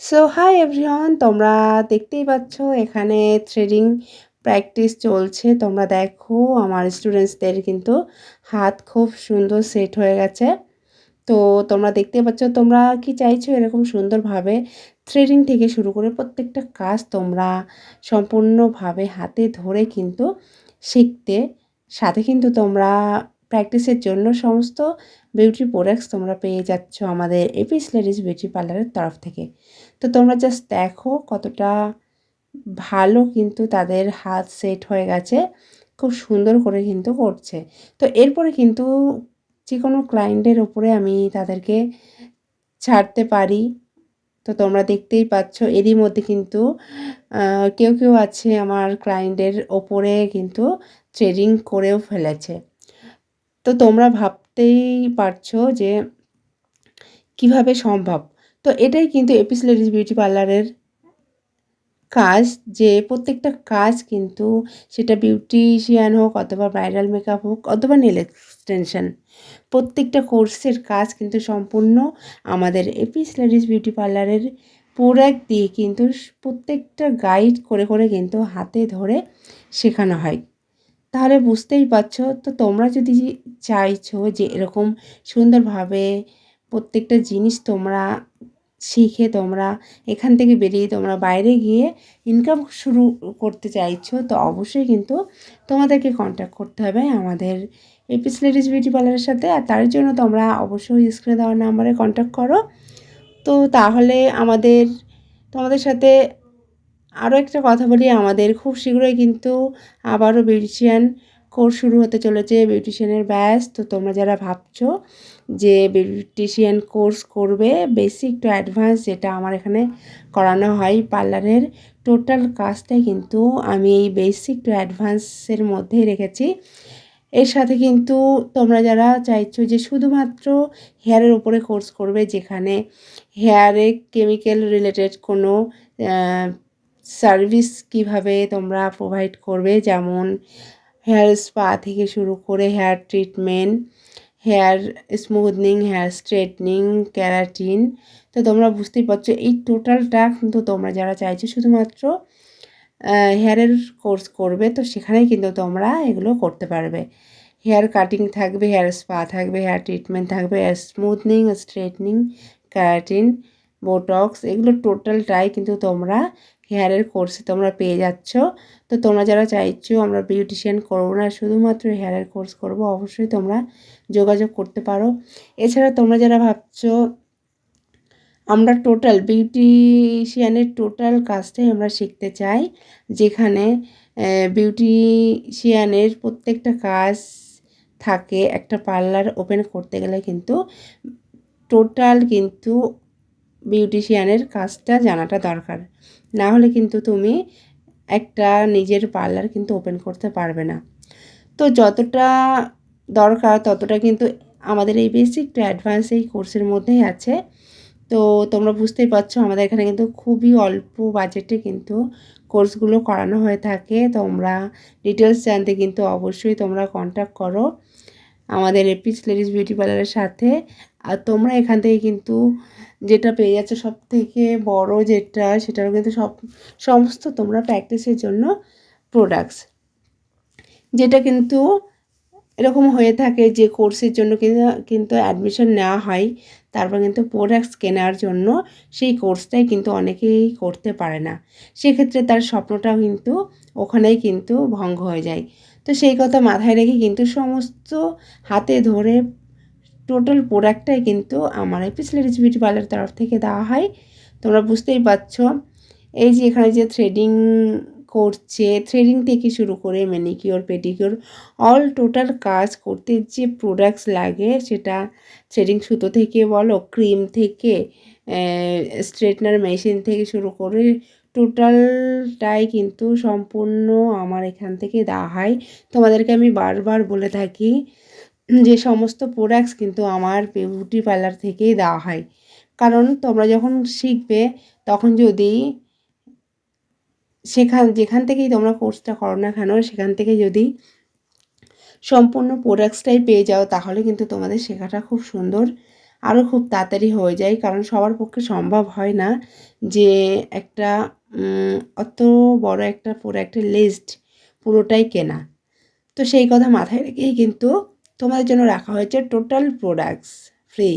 So hi everyone তোমরা দেখতেই পাচ্ছ, এখানে থ্রেডিং প্র্যাকটিস চলছে। তোমরা দেখো, আমার স্টুডেন্টসদের কিন্তু হাত খুব সুন্দর সেট হয়ে গেছে। তো, তোমরা দেখতে পাচ্ছ, তোমরা কি চাইছো এরকম সুন্দরভাবে থ্রেডিং থেকে শুরু করে প্রত্যেকটা কাজ তোমরা সম্পূর্ণভাবে হাতে ধরে কিন্তু শিখতে। সাথে কিন্তু তোমরা প্র্যাকটিসের জন্য সমস্ত বিউটি প্রোডাক্টস তোমরা পেয়ে যাচ্ছ আমাদের এপিস লেডিস বিউটি পার্লারের তরফ থেকে। তো তোমরা জাস্ট দেখো কতটা ভালো কিন্তু তাদের হাত সেট হয়ে গেছে, খুব সুন্দর করে কিন্তু করছে। তো এরপরে কিন্তু যে কোনো ক্লায়েন্টের ওপরে আমি তাদেরকে ছাড়তে পারি। তো তোমরা দেখতেই পাচ্ছ এরই মধ্যে কিন্তু কেউ কেউ আছে আমার ক্লায়েন্টের ওপরে কিন্তু ট্রেডিং করেও ফেলেছে। তো তোমরা ভাবতেই পারছ যে কীভাবে সম্ভব। তো এটাই কিন্তু এপিস লেডিস বিউটি পার্লারের কাজ, যে প্রত্যেকটা কাজ কিন্তু সেটা বিউটিশিয়ান হোক অথবা ব্রাইডাল মেকআপ হোক অথবা নেল এক্সটেনশন প্রত্যেকটা কোর্সের কাজ কিন্তু সম্পূর্ণ আমাদের এপিস লেডিস বিউটি পার্লারের প্রোডাক্ট দিয়ে কিন্তু প্রত্যেকটা গাইড করে করে কিন্তু হাতে ধরে শেখানো হয়। তাহলে বুঝতেই পারছ। তো তোমরা যদি চাইছো যে এরকম সুন্দরভাবে প্রত্যেকটা জিনিস তোমরা শিখে তোমরা এখান থেকে বেরিয়ে তোমরা বাইরে গিয়ে ইনকাম শুরু করতে চাইছো, তো অবশ্যই কিন্তু তোমাদেরকে কন্ট্যাক্ট করতে হবে আমাদের এপিস লেডিস বিউটি পার্লারের সাথে। আর তার জন্য তোমরা অবশ্যই স্ক্রিনে দেওয়ার নাম্বারে কন্ট্যাক্ট করো। তো তাহলে আমাদের, তোমাদের সাথে আরও একটা কথা বলি, আমাদের খুব শীঘ্রই কিন্তু আবারও বিউটিশিয়ান কোর্স শুরু হতে চলেছে। বিউটিশিয়ানের ব্যাস, তো তোমরা যারা ভাবছ যে বিউটিশিয়ান কোর্স করবে বেসিক টু অ্যাডভান্স যেটা আমার এখানে করানো হয় পার্লারের টোটাল কাজটাই কিন্তু আমি এই বেসিক টু অ্যাডভান্সের মধ্যেই রেখেছি। এর সাথে কিন্তু তোমরা যারা চাইছো যে শুধুমাত্র হেয়ারের ওপরে কোর্স করবে, যেখানে হেয়ারে কেমিক্যাল রিলেটেড কোনো সার্ভিস কীভাবে তোমরা প্রোভাইড করবে? যেমন হেয়ার স্পা থেকে শুরু করে hair treatment hair smoothing hair straightening keratin তো তোমরা বুঝতেই পারছ, এই টোটালটা কিন্তু তোমরা যারা চাইছো শুধুমাত্র হেয়ারের কোর্স করবে, তো সেখানেই কিন্তু তোমরা এগুলো করতে পারবে। হেয়ার কাটিং থাকবে হেয়ার স্পা থাকবে হেয়ার ট্রিটমেন্ট থাকবে hair smoothing straightening keratin botox এগুলো টোটালটাই কিন্তু তোমরা হেয়ারের কোর্সে তোমরা পেয়ে যাচ্ছ। তো তোমরা যারা চাইছো আমরা বিউটিশিয়ান করব না, শুধুমাত্র হেয়ারের কোর্স করব, অবশ্যই তোমরা যোগাযোগ করতে পারো। এছাড়া তোমরা যারা ভাবছ আমরা টোটাল বিউটিশিয়ানের টোটাল কাজটাই আমরা শিখতে চাই, যেখানে বিউটিশিয়ানের প্রত্যেকটা কাজ থাকে একটা পার্লার ওপেন করতে গেলে কিন্তু টোটাল কিন্তু বিউটিশিয়ানের কাজটা জানাটা দরকার। না হলে কিন্তু তুমি একটা নিজের পার্লার কিন্তু ওপেন করতে পারবে না। তো যতটা দরকার ততটা কিন্তু আমাদের এই বেসিক টু অ্যাডভান্স এই কোর্সের মধ্যেই আছে। তো তোমরা বুঝতেই পারছ আমাদের এখানে কিন্তু খুবই অল্প বাজেটে কিন্তু কোর্সগুলো করানো হয়ে থাকে। তোমরা ডিটেলস জানতে কিন্তু অবশ্যই তোমরা কন্ট্যাক্ট করো। আমাদের এপিস লেডিস বিউটি পার্লারের সাথে। আর তোমরা এখান থেকে কিন্তু যেটা পেয়ে যাচ্ছে সব থেকে বড় যেটা, সেটারও কিন্তু সব, সমস্ত তোমরা প্র্যাকটিসের জন্য প্রোডাক্টস যেটা কিন্তু এরকম হয়ে থাকে যে কোর্সের জন্য কিন্তু কিন্তু অ্যাডমিশন নেওয়া হয়, তারপর কিন্তু প্রোডাক্টস কেনার জন্য সেই কোর্সটাই কিন্তু অনেকেই করতে পারে না। সেক্ষেত্রে তার স্বপ্নটাও কিন্তু ওখানেই কিন্তু ভঙ্গ হয়ে যায়। তো সেই কথা মাথায় রেখে কিন্তু সমস্ত হাতে ধরে টোটাল প্রোডাক্টটাই কিন্তু আমার এই পিসলেরিজ বিউটি পার্লার তরফ থেকে দেওয়া হয়। তোমরা বুঝতেই পারছ। এই যে এখানে যে থ্রেডিং করছে থ্রেডিং থেকে শুরু করে ম্যানিকিওর পেডিকিওর অল টোটাল কাজ করতে যে প্রোডাক্টস লাগে সেটা থ্রেডিং সুতো থেকে বলো ক্রিম থেকে স্ট্রেটনার মেশিন থেকে শুরু করে টোটালটাই কিন্তু সম্পূর্ণ আমার এখান থেকে দেওয়া হয়। তোমাদেরকে আমি বারবার বলে থাকি যে সমস্ত প্রোডাক্টস কিন্তু আমার বিউটি পার্লার থেকেই দেওয়া হয়। কারণ তোমরা যখন শিখবে, তখন যদি সেখান, যেখান থেকেই তোমরা কোর্সটা করো না কেন, সেখান থেকে যদি সম্পূর্ণ প্রোডাক্টসটাই পেয়ে যাও, তাহলে কিন্তু তোমাদের শেখাটা খুব সুন্দর আরও খুব তাড়াতাড়ি হয়ে যায়। কারণ সবার পক্ষে সম্ভব হয় না যে একটা অত বড় একটা পুরো একটা লিস্ট পুরোটাই কেনা। তো সেই কথা মাথায় রেখেই কিন্তু তোমাদের জন্য রাখা হয়েছে টোটাল প্রোডাক্টস ফ্রি